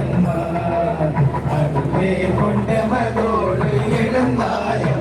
அம்மா அருளே கொண்ட மகோடு எழுந்தாயம்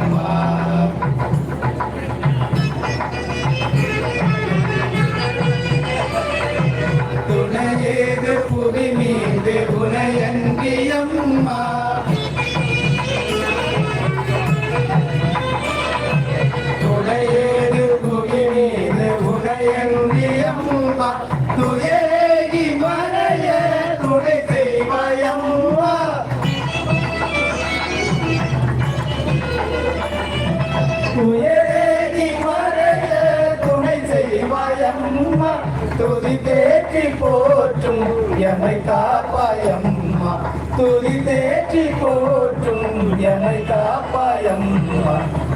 தேற்றி போற்றும் எமை காப்பாயம்மா. துதி தேற்றி போற்றும் எமை காப்பாயம்மா.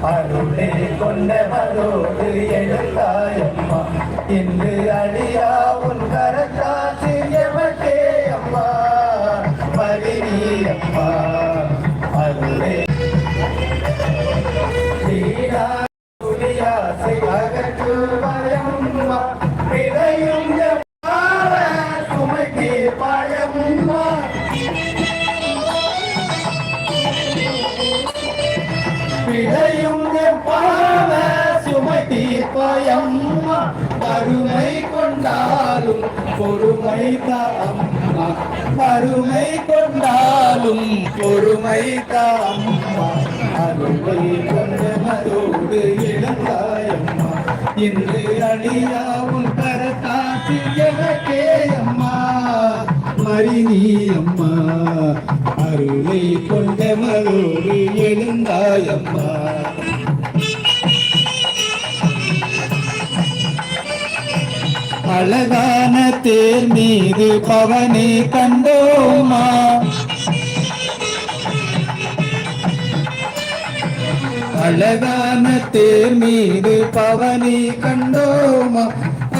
அருளே கொண்டவரோடு எழுந்தாயம்மா. இன்று அடியா உன் கரத்தாசி எமக்கே அம்மா. மரினி அம்மா அருளே. ஸ்ரீரா துணியாசை அகற்று பயம்மா பொறுமை அம்மா மறுமை கொண்டாலும் பொறுமை அம்மா அருமை கொண்ட மதோடு இழந்தாயம்மா. இன்று அழியாவும் கரத்தாசி எனக்கே அம்மா மறினி அம்மா அருளை கொண்ட மதோடு எழுந்தாயம்மா அழகான தேர் மீது பவனி கண்டோமா? அழகான தேர் மீது பவனி கண்டோமா?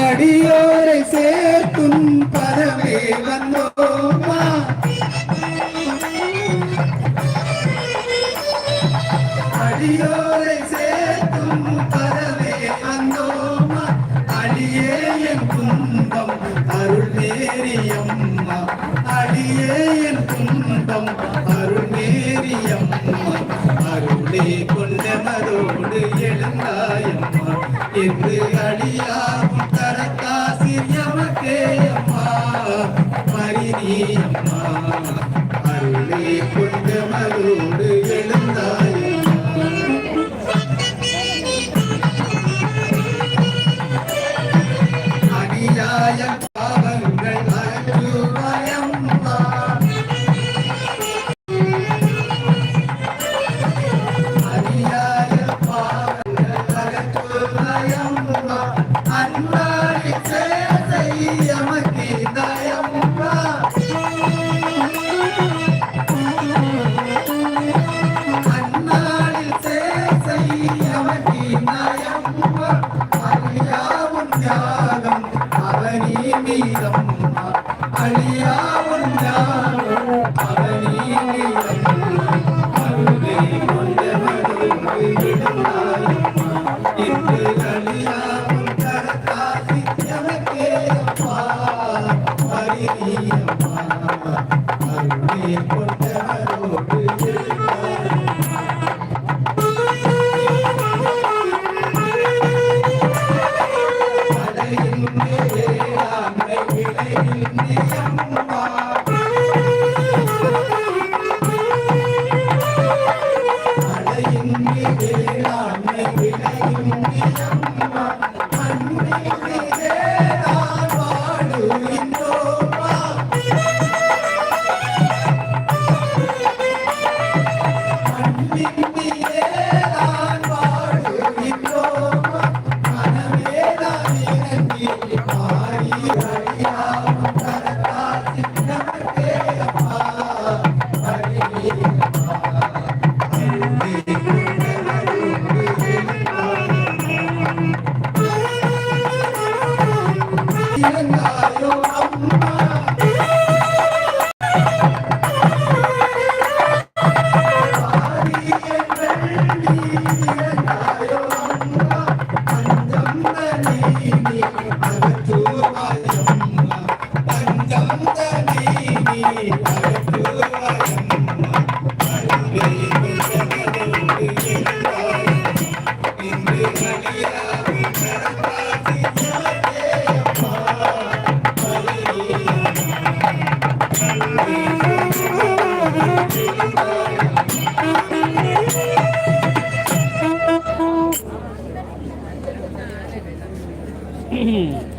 அடியோரை சேர்க்கும் பரவே வந்தோம். கொண்டம் அருள்நேரியம்மா அருளே கொண்டமரோடு எழுந்தாயம்மா. என்று அடியா I'm gonna make it. Mm-hmm.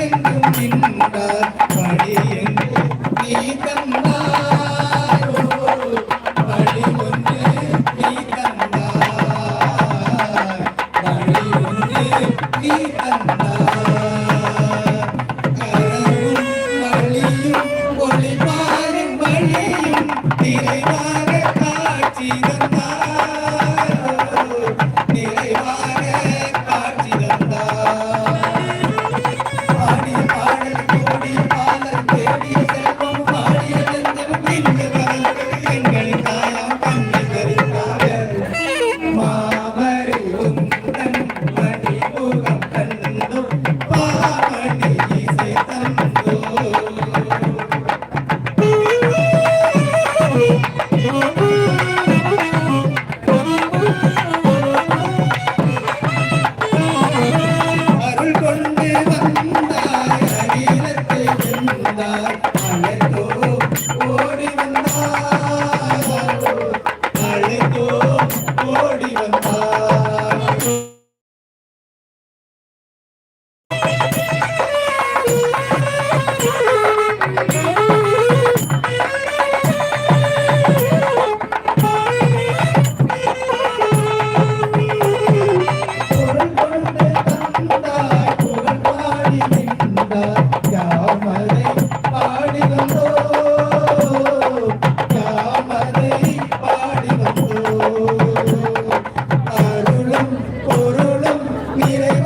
என்றும் mire.